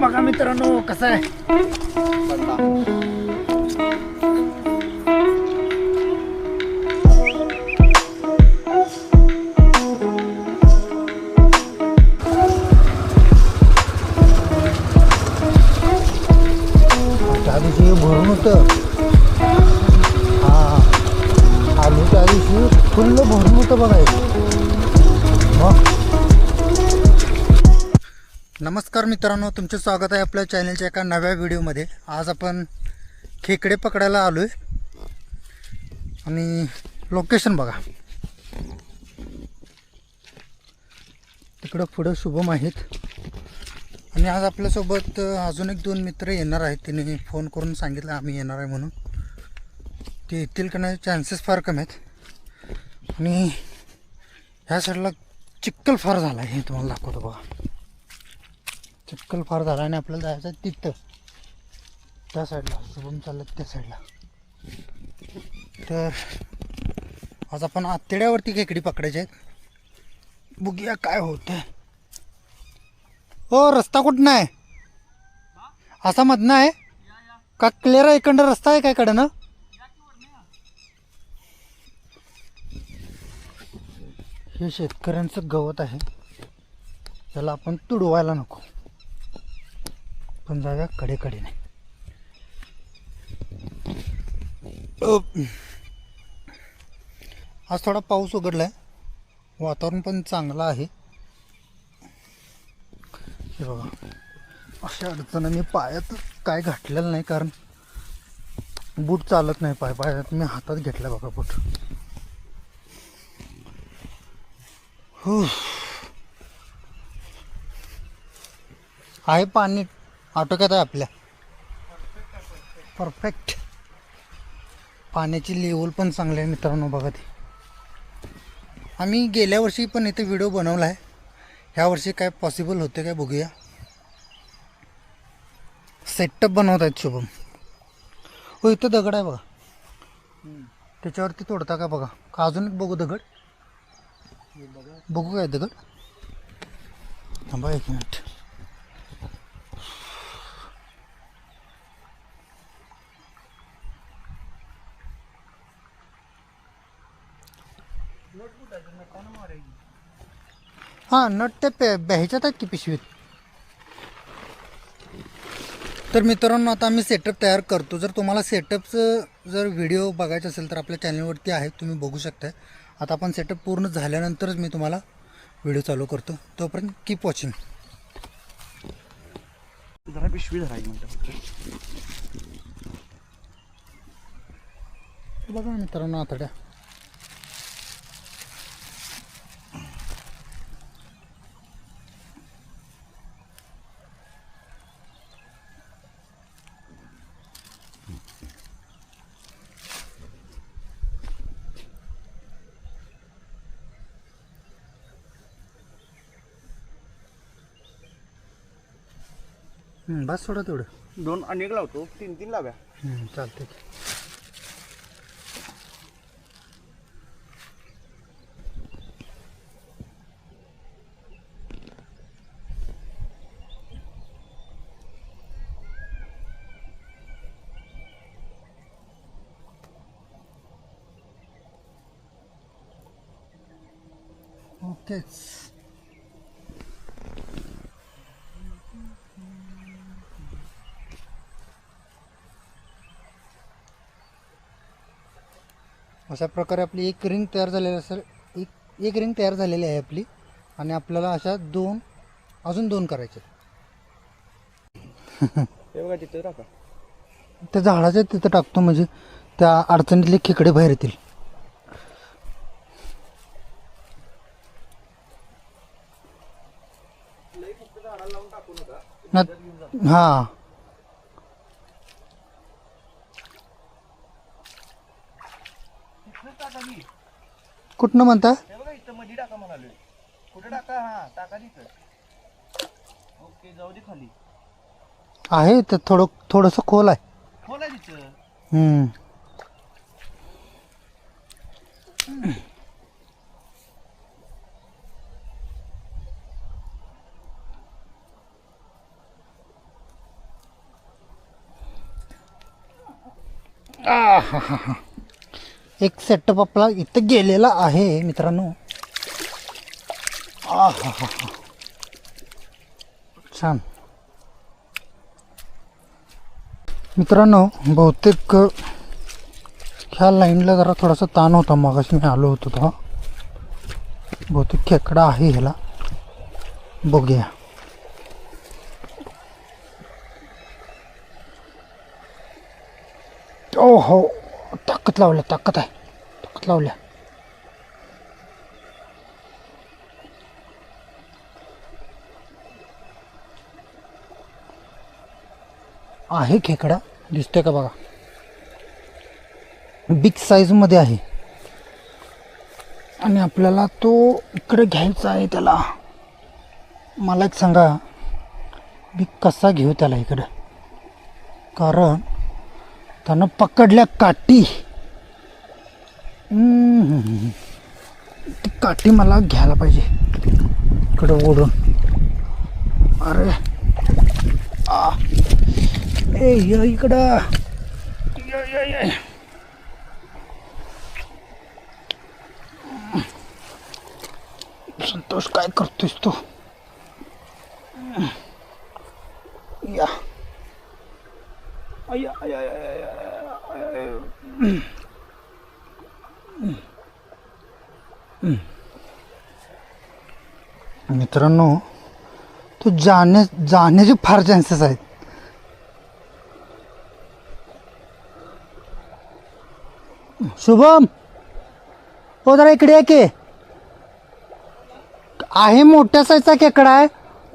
बघा मित्रांनो कसं आहे फुल्ल भरून होतं बघायचं नमस्कार मित्रांनो तुमचे स्वागत आहे आपल्या चॅनलच्या एका नव्या व्हिडिओमध्ये आज आपण खेकडे पकडायला आलो आहे आणि लोकेशन बघा. तिकडं पुढं शुभम आहेत. आणि आज आपल्यासोबत अजून एक दोन मित्र येणार आहेत. तिने फोन करून सांगितलं आम्ही येणार आहे म्हणून. ते येतील का नाही चान्सेस फार कमी आहेत. आणि ह्या साईडला चिक्कल फार झाला आहे हे तुम्हाला दाखवतो बघा. चिक्कल फार झाला आणि आपल्याला जायचं आहे तिथं. त्या साईडला शुभम चाललं त्या साईडला तर आज आपण आतड्यावरती खेकडी पकडायचे आहेत. बघूया काय होतं हो रस्ता कुठं आहे? असा मधनं आहे? का क्लिअर आहे? इकडं रस्ता आहे काय कडं हे शेतकऱ्यांचं गवत आहे. त्याला आपण तुडवायला नको. पण जाऊया कडेकडेने. नाही आज थोडा पाऊस उघडला आहे वातावरण पण चांगलं आहे. हे बघा. अशा अडचणी मी पायात काय घातलेलं नाही कारण बूट चालत नाही पाय. पायात मी हातात घेतला बघा बूट हो आहे पाणी. आटोक्यात आहे आपल्या. परफेक्ट पाण्याची लेवल पण चांगली आहे मित्रांनो बघा ती. आम्ही गेल्या वर्षी पण इथे व्हिडिओ बनवला आहे ह्या वर्षी काय पॉसिबल होते काय बघूया. सेटअप बनवत आहेत शुभम. हो इथं दगड आहे बघा. त्याच्यावरती तोडता का बघा. का अजून एक बघू दगड? बघू काय दगड थांबा एक मिनिट. हां नट ते पे ह्याच्यात आहेत की पिशवीत? तर मित्रांनो आता आम्ही सेटअप तयार करतो. जर तुम्हाला सेटअपचं जर व्हिडिओ बघायचा असेल तर आपल्या चॅनलवरती आहे. तुम्ही बघू शकता आता आपण सेटअप पूर्ण झाल्यानंतरच मी तुम्हाला व्हिडिओ चालू करतो. तोपर्यंत कीप वॉचिंग जरा पिशवी धरा एक मिनटं बघा ना मित्रांनो आतड्या. बस सोडा तेवढं. दोन अनेक लावतो. तीन तीन लाव्या. हं, चालतंय. ओकेच. अशा प्रकारे आपली एक रिंग तयार झालेली असेल एक एक रिंग तयार झालेली आहे आपली. आणि आपल्याला अशा दोन अजून दोन करायचे हे बघा तिथं टाका. त्या झाडाच्या तिथं टाकतो म्हणजे त्या अडचणीतले खेकडे बाहेर येतील. न- हा. कुठनं म्हणता? हे बघा इथं मध्ये टाका म्हणालोय. कुठे टाका? हा टाका तिथं. ओके जाऊ दे खाली. आहे तर थोडं थोडंसं खोल आहे. खोल आहे तिथं. हम्म. आहाहाहा. एक सेटअप आपला इथं गेलेला आहे मित्रांनो. आहाहाहा. छान. मित्रांनो बहुतेक ह्या लाईनला जरा थोडासा ताण होता मगाशी मी आलो होतो तो बहुतेक खेकडा आहे ह्याला. बघूया. ओ हो ताकद लावल्या ताकद आहे. ताकद लावल्या आहे खेकडा दिसतोय का बघा? बिग साईजमध्ये आहे. आणि आपल्याला तो इकडे घ्यायचा आहे त्याला. मला एक सांगा मी कसा घेऊ त्याला इकडं? कारण त्यानं पकडल्या काठी. ती काठी मला घ्यायला पाहिजे. इकडं ओढून. अरे. आ. ए य इकडं. य, य, संतोष काय करतोयस तू? या या. मित्रांनो तो जाण्या जाण्याचे फार चान्सेस आहेत. शुभम! हो जरा इकडे आहे आहे मोठ्या साईजचा खेकडा आहे.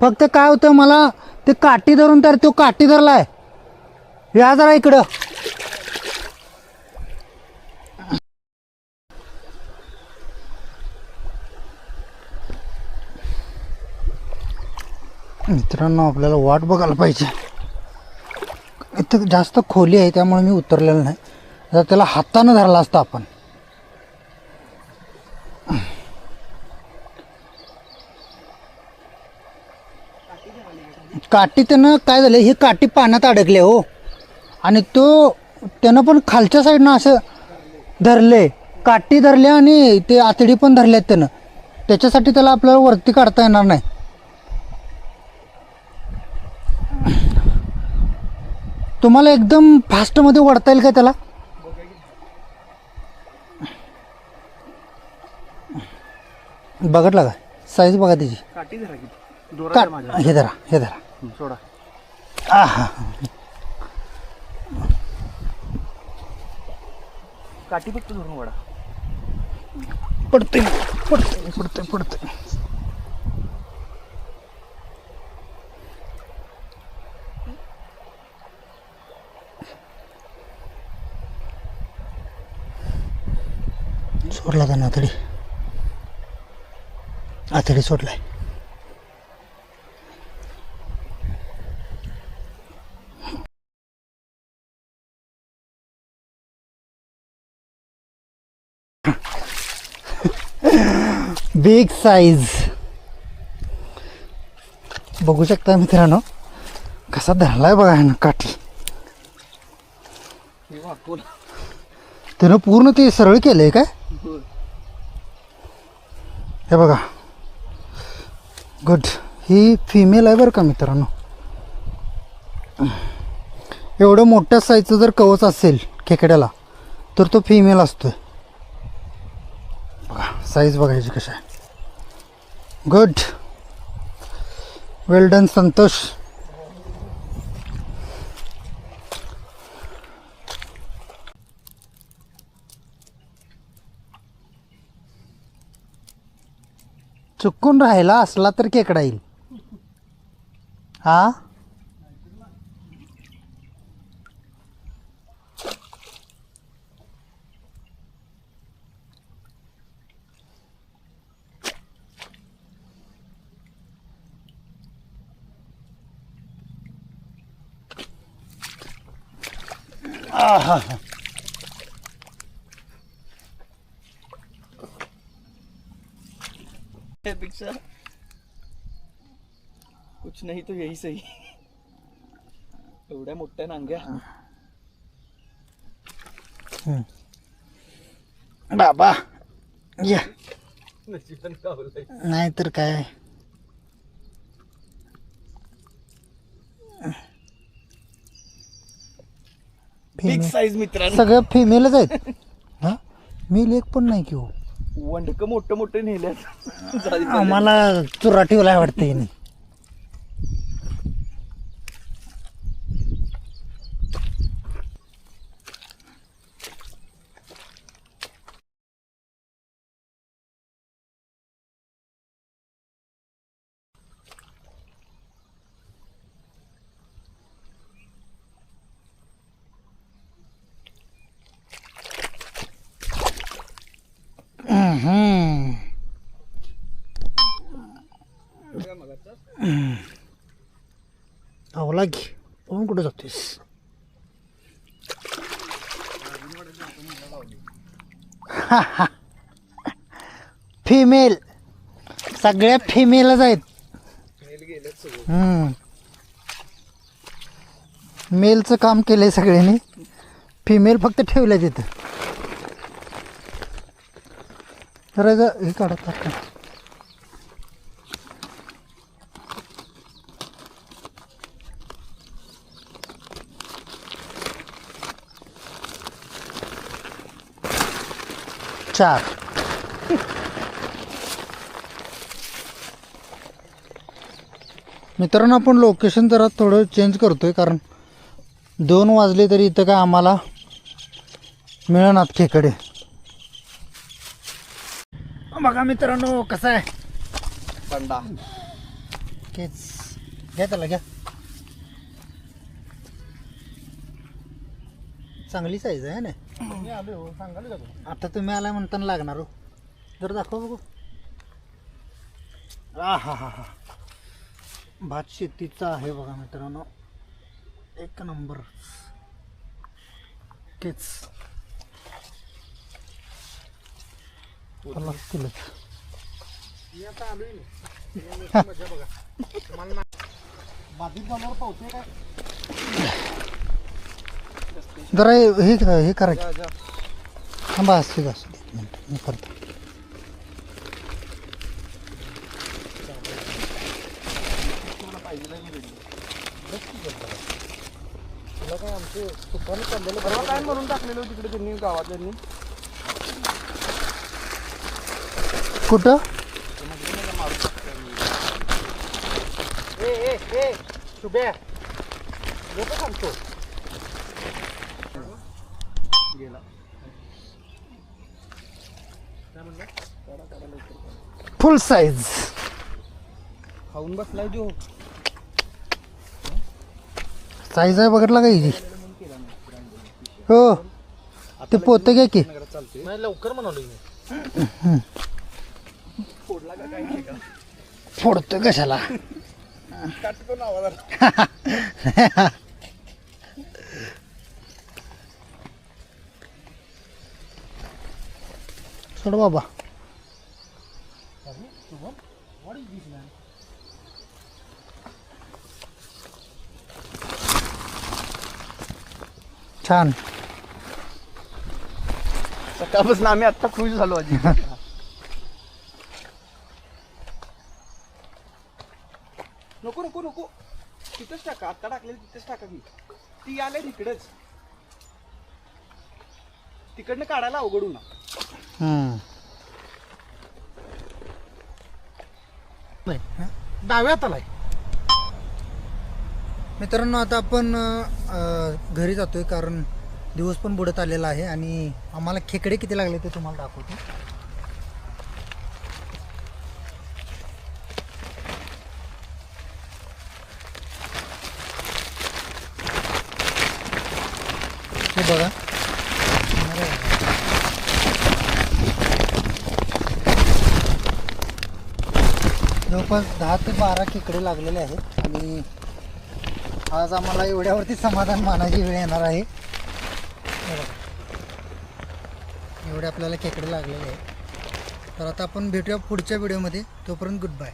फक्त काय होतं मला ते काठी धरून तर तो काठी धरला आहे या जरा इकडं. मित्रांनो आपल्याला वाट बघायला पाहिजे. इथं जास्त खोली आहे त्यामुळे मी उतरलेलं नाही. जर त्याला हातानं धरला असता आपण. काठी त्यानं काय झालं ही काठी पाण्यात अडकले हो. आणि तो त्यानं पण खालच्या साईडनं असं धरले. काठी धरले आणि ते आतडी पण धरल्यात त्यानं. त्याच्यासाठी त्याला आपल्याला वरती काढता येणार नाही. तुम्हाला एकदम फास्टमध्ये वडता येईल का त्याला? बघितला का? साईज बघा त्याची. धरा हे धरा हे धरा. हं, सोडा. आहा. काठी फक्त धरून वडा पडते पडते पडते पडते सोडला का आतडी आतडी सोडलाय. बिग साईज बघू शकता मित्रांनो कसा धरलाय बघा ना काठी. त्यानं पूर्ण ते सरळ केलंय काय? हे बघा. गुड ही फिमेल आहे बरं का मित्रांनो? एवढं मोठ्या साईजचं जर कवच असेल खेकड्याला तर तो फिमेल असतोय. बघा साईज बघायची कशा आहे. Good well done Santosh. चुकून राहिला असला तर केकडा येईल हा आहा. त्यापेक्षा कुछ नाही तो यही सही। एवढ्या मोठ्या नांग्या. बाबा या. गावलंय नाहीतर काय? बिग. साईज मित्रांनो. सगळं फिमेलच आहेत. हा? मेल एक पण नाही की हो. वंडक मोठं मोठं नेल्यात. आम्हाला चुरा ठेवलाय वाटतं हिने. हम्म. आवला घे कुठे जातोयस फिमेल सगळ्या फिमेलच आहेत मेलचं काम केलंय सगळ्यांनी फिमेल फक्त ठेवलं तिथं तर हे काढत चार मित्रांनो आपण लोकेशन जरा थोडं चेंज करतोय कारण दोन वाजले तरी इथं काय आम्हाला मिळणार खेकडे बघा मित्रांनो कसं आहे? पंडा केच घ्या त्याला घ्या. चांगली साईज आहे ना? आता तुम्ही आला म्हणताना लागणार हो. जर दाखव बघू. आ हा हा हा भात शेतीचा आहे बघा मित्रांनो. एक नंबर. केच पावते किलोच जरा हे हे- हे करायचं थांबा असू दे असू दे. एक मिनिट मी करतो. परवा काय म्हणून टाकलेलं तिकडे त्यांनी गावातल्यांनी कुठं गेला. फुल साईज खाऊन बसलाय जो साईज आहे बघितला का हिची हो. ते पोते घ्या की. लवकर म्हणालो फोडतोय कशाला? सोड बाबा. छान. सकाळपासून आम्ही आता खुश झालो आजी. नको नको नको. तिथंच टाका. आता टाकलेली तिथंच टाका मी ती आले तिकडच तिकडनं काढायला अवघड ना डाव्या हाताला मित्रांनो आता आपण अ, घरी जातोय कारण दिवस पण बुडत आलेला आहे आणि आम्हाला खेकडे किती लागले ते तुम्हाला दाखवतो. हे बघा. जवळपास दहा ते बारा खेकडे लागलेले आहेत. आणि आज आम्हाला एवढ्यावरती समाधान मानायची वेळ येणार आहे. एवढे आपल्याला खेकडे लागलेले आहेत. तर आता आपण भेटूया पुढच्या व्हिडिओमध्ये तोपर्यंत गुड बाय